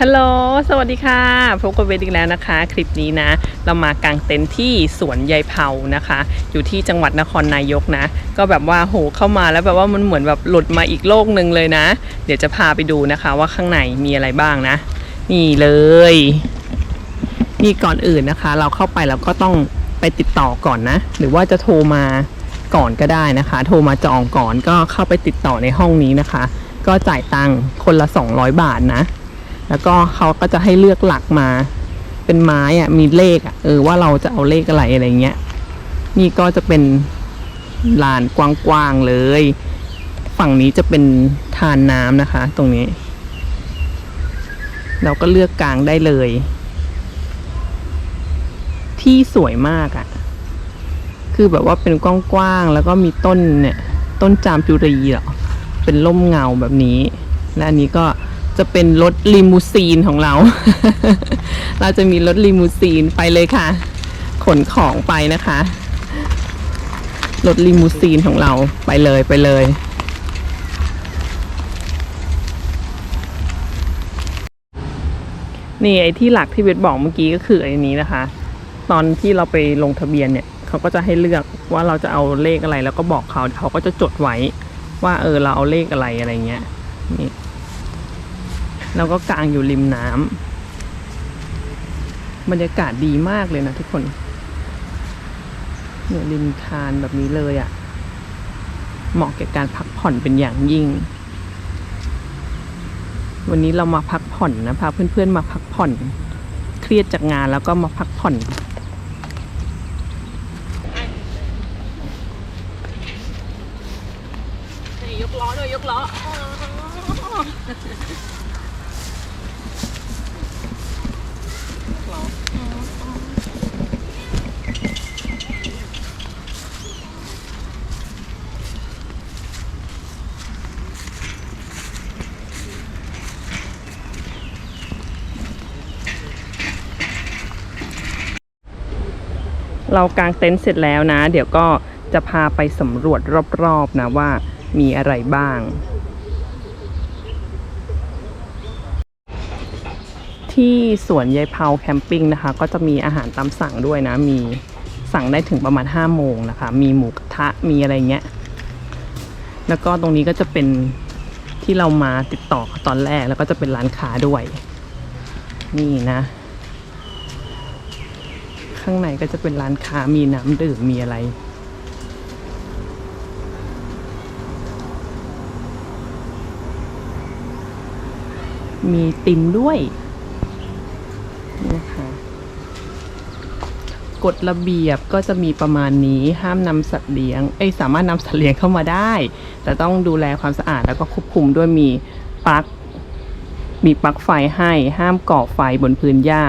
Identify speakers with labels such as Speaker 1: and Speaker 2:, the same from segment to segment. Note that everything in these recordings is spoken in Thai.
Speaker 1: ฮัลโหล สวัสดีค่ะ พบกับเวทอีกแล้วนะคะ คลิปนี้นะ เรามากางเต็นท์ที่สวนยายเผานะคะ อยู่ที่จังหวัดนครนายกนะ ก็แบบว่าโหเข้ามาแล้วแบบว่ามันเหมือนแบบหลุดมาอีกโลกหนึ่งเลยนะ เดี๋ยวจะพาไปดูนะคะว่าข้างในมีอะไรบ้างนะ นี่เลย นี่ก่อนอื่นนะคะ เราเข้าไปแล้วก็ต้องไปติดต่อก่อนนะ หรือว่าจะโทรมาก่อนก็ได้นะคะ โทรมาจองก่อนก็เข้าไปติดต่อในห้องนี้นะคะ ก็จ่ายตังค์คนละ 200 บาทนะ แล้วก็เขาก็จะให้เลือกหลักมา เป็นไม้อะมีเลขอะเออว่าเราจะเอาเลขอะไรอะไรเงี้ย นี่ก็จะเป็นลานกว้างๆเลย ฝั่งนี้จะเป็นทานน้ำนะคะ ตรงนี้ เราก็เลือกกลางได้เลย ที่สวยมากอะ่ะ คือแบบว่าเป็นกว้างๆแล้วก็มีต้นเนี่ย ต้นจามจุรีเหรอเป็นร่มเงาแบบนี้ และอันนี้ก็ จะเป็นรถลิมูซีนของเรา เราจะมีรถลิมูซีนไปเลยค่ะ ขนของไปนะคะ รถลิมูซีนของเราไปเลยไปเลย นี่ไอ้ที่หลักที่เบสบอกเมื่อกี้ก็คือไอ้นี้นะคะ ตอนที่เราไปลงทะเบียนเนี่ยเขาก็จะให้เลือกว่าเราจะเอาเลขอะไรแล้วก็บอกเขาเขาก็จะจดไว้ว่าเออเราเอาเลขอะไรอะไรเงี้ยนี่ เราก็กางอยู่ริมน้ำบรรยากาศดีมากเลยนะทุกคนเนี่ยริมทานแบบนี้เลยอะ่ะ เหมาะแก่การพักผ่อนเป็นอย่างยิ่ง วันนี้เรามาพักผ่อนนะพาเพื่อนๆมาพักผ่อน เครียดจากงานแล้วก็มาพักผ่อนยกล้อด้วยยกล้อ เรากางเต็นท์เสร็จแล้วนะ เดี๋ยวก็จะพาไปสำรวจรอบๆนะว่ามีอะไรบ้าง ที่สวนยายเผาแคมปิ้งนะคะ ก็จะมีอาหารตามสั่งด้วยนะ มีสั่งได้ถึงประมาณ5โมงนะคะ มีหมูกระทะมีอะไรเงี้ย แล้วก็ตรงนี้ก็จะเป็นที่เรามาติดต่อตอนแรกแล้วก็จะเป็นร้านค้าด้วย นี่นะ ข้างในก็จะเป็นร้านค้ามีน้ำดื่มมีอะไร มีติมด้วยนะคะกฎระเบียบก็จะมีประมาณนี้ห้ามนำสัตว์เลี้ยงเอ้ยสามารถนำสัตว์เลี้ยงเข้ามาได้ แต่ต้องดูแลความสะอาดแล้วก็ควบคุมด้วยมีปลั๊กมีปลั๊กไฟให้ห้ามก่อไฟบนพื้นหญ้า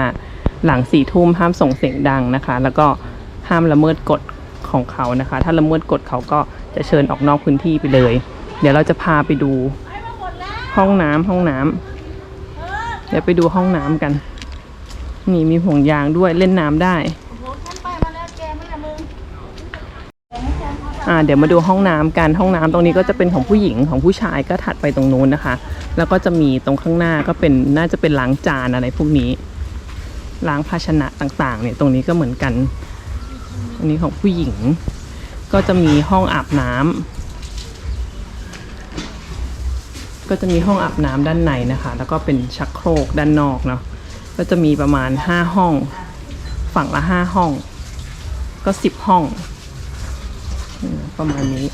Speaker 1: หลังสี่ทุ่มห้ามส่งเสียงดังนะคะ แล้วก็ห้ามละเมิดกฎของเขานะคะ ถ้าละเมิดกฎเขาก็จะเชิญออกนอกพื้นที่ไปเลย เดี๋ยวเราจะพาไปดูห้องน้ำห้องน้ำเดี๋ยวไปดูห้องน้ำกัน นี่มีห่วงยางด้วยเล่นน้ำได้อ่าเดี๋ยวมาดูห้องน้ำกันห้องน้ำตรงนี้ก็จะเป็นของผู้หญิงของผู้ชายก็ถัดไปตรงนู้นนะคะ แล้วก็จะมีตรงข้างหน้าก็เป็นน่าจะเป็นล้างจานอะไรพวกนี้ ล้างภาชนะต่างๆ เนี่ยตรงนี้ก็เหมือนกัน อันนี้ของผู้หญิง ก็จะมีห้องอาบน้ำก็จะมีห้องอาบน้ำด้านในนะคะ แล้วก็เป็นชักโครกด้านนอกเนาะก็จะมีประมาณห้าห้อง ฝั่งละห้าห้อง ก็สิบห้อง ประมาณนี้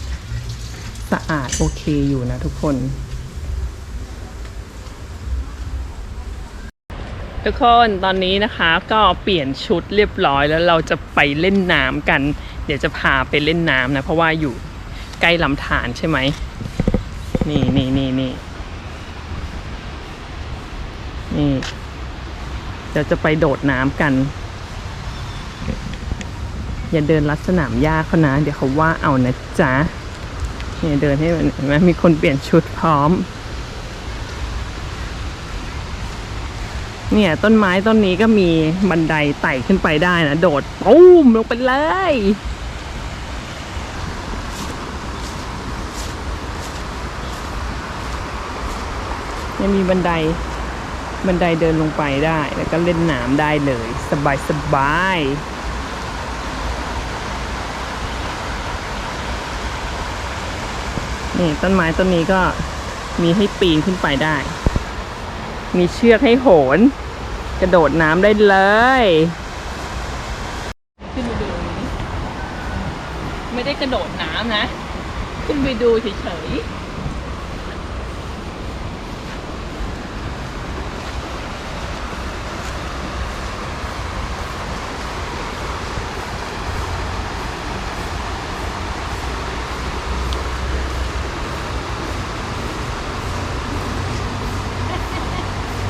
Speaker 1: สะอาดโอเคอยู่นะทุกคน ทุกคนตอนนี้นะคะก็เปลี่ยนชุดเรียบร้อยแล้วเราจะไปเล่นน้ำกัน เดี๋ยวจะพาไปเล่นน้ำนะ เพราะว่าอยู่ใกล้ลำธารใช่ไหมนี่นี่นี่นี่นี่เดี๋ยวจะไปโดดน้ำกัน อย่าเดินลัดสนามหญ้าเขานะ เดี๋ยวเขาว่าเอานะจ๊ะเนี่ยเดินให้มันเห็นไหมมีคนเปลี่ยนชุดพร้อม เนี่ยต้นไม้ต้นนี้ก็มีบันไดไต่ขึ้นไปได้นะ โดดปุ้มลงไปเลย ยังมีบันไดบันไดเดินลงไปได้ แล้วก็เล่นน้ำได้เลย สบายสบายนี่ต้นไม้ต้นนี้ก็มีให้ปีนขึ้นไปได้ มีเชือกให้โหน กระโดดน้ำได้เลย ขึ้นไปดูไม่ได้กระโดดน้ำนะ ขึ้นไปดูเฉยๆ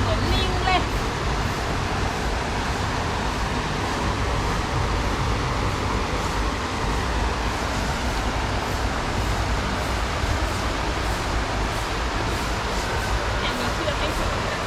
Speaker 1: เหมือนลิงเลย ยังมีเชือกให้ถึงนะ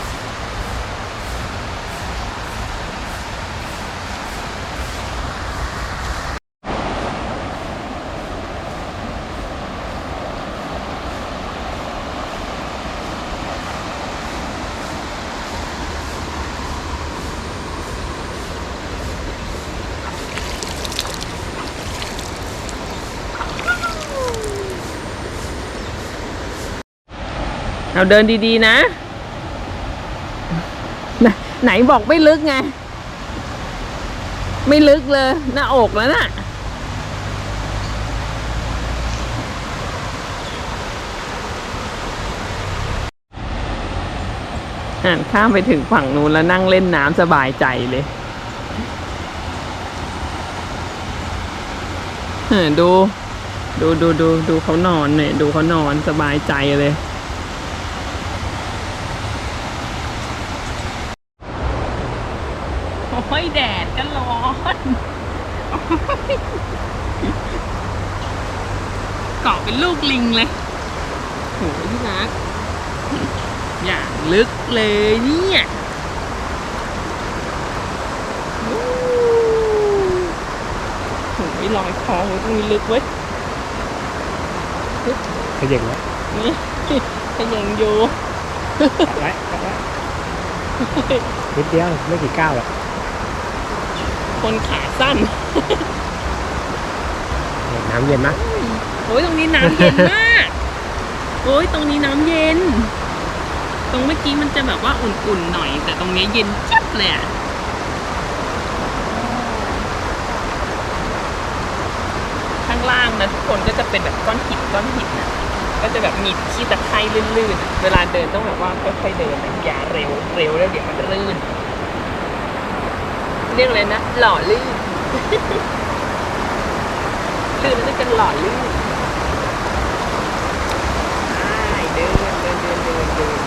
Speaker 1: เอาเดินดีๆนะไหนไหนบอกไม่ลึกไง ไม่ลึกเลย หน้าอกแล้วน่ะ อ่านข้ามไปถึงฝั่งนู้นแล้วนั่งเล่นน้ำสบายใจเลยเออดู ดูดูดูดูเขานอนเนี่ย ดูเขานอนสบายใจเลย โอ้ยแดดก็ร้อนเกาะเป็น ลิงเลยโหที่รัก อย่างลึกเลยเนี่ยโอ้โหลอยคอไว้ตรงนี้ลึกเว้ย
Speaker 2: ขยับไว้
Speaker 1: นี่ก็ยังอยู่
Speaker 2: ปัดไว้ปัดไว้นิดเดียวไม่กี่ก้าวหรอก
Speaker 1: คนขาสั้น
Speaker 2: น้ำเย็นนะ
Speaker 1: โอ้ยตรงนี้น้ำเย็นมาก โอ้ยตรงนี้น้ำเย็น ตรงเมื่อกี้มันจะแบบว่าอุ่นๆหน่อย แต่ตรงนี้เย็นจับเลยอะข้างล่างนะทุกคนก็จะเป็นแบบก้อนหินก้อนหินนะก็จะแบบมีขี้ตะไคร่ลื่นๆ เวลาเดินต้องแบบว่าค่อยๆเดินนะอย่าเร็วเร็วแล้วเดี๋ยวมันลื่น เรียกอะไรนะ หล่อลื่น ลื่นแล้วก็หล่อลื่น ใช่เดินเดินเดินเดินเดิน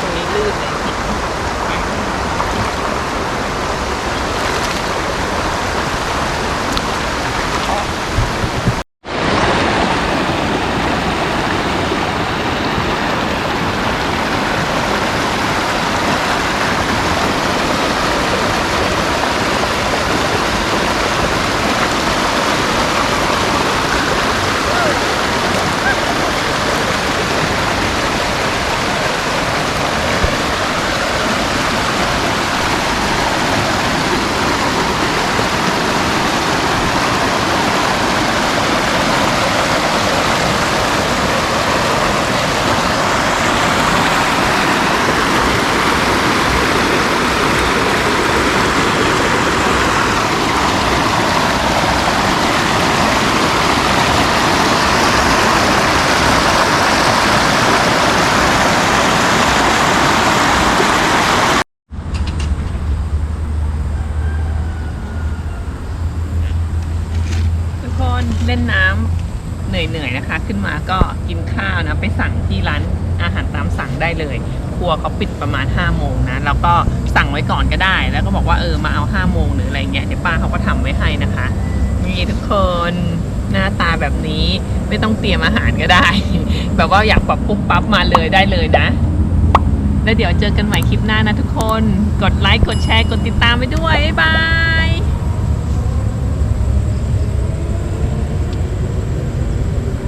Speaker 1: ตรงนี้ลื่นเลยทุกคนเล่นน้ำเหนื่อยๆนะคะ ขึ้นมาก็กินข้าวนะไปสั่งที่ร้านอาหารตามสั่งได้เลย ครัวเขาปิดประมาณ5้าโมงนะแล้วก็สั่งไว้ก่อนก็ได้ แล้วก็บอกว่าเออมาเอา5้าโมงหรืออะไรเงี้ยเดี๋ยวป้าเขาก็ทำไว้ให้นะคะนี่ทุกคนหน้าตาแบบนี้ไม่ต้องเตรียมอาหารก็ได้ แบบว่าอยากปรับปุ๊บปั๊บมาเลยได้เลยนะ แล้วเดี๋ยวเจอกันใหม่คลิปหน้านะทุกคน กดไลค์กดแชร์กดติดตามไปด้วย บ๊ายบาย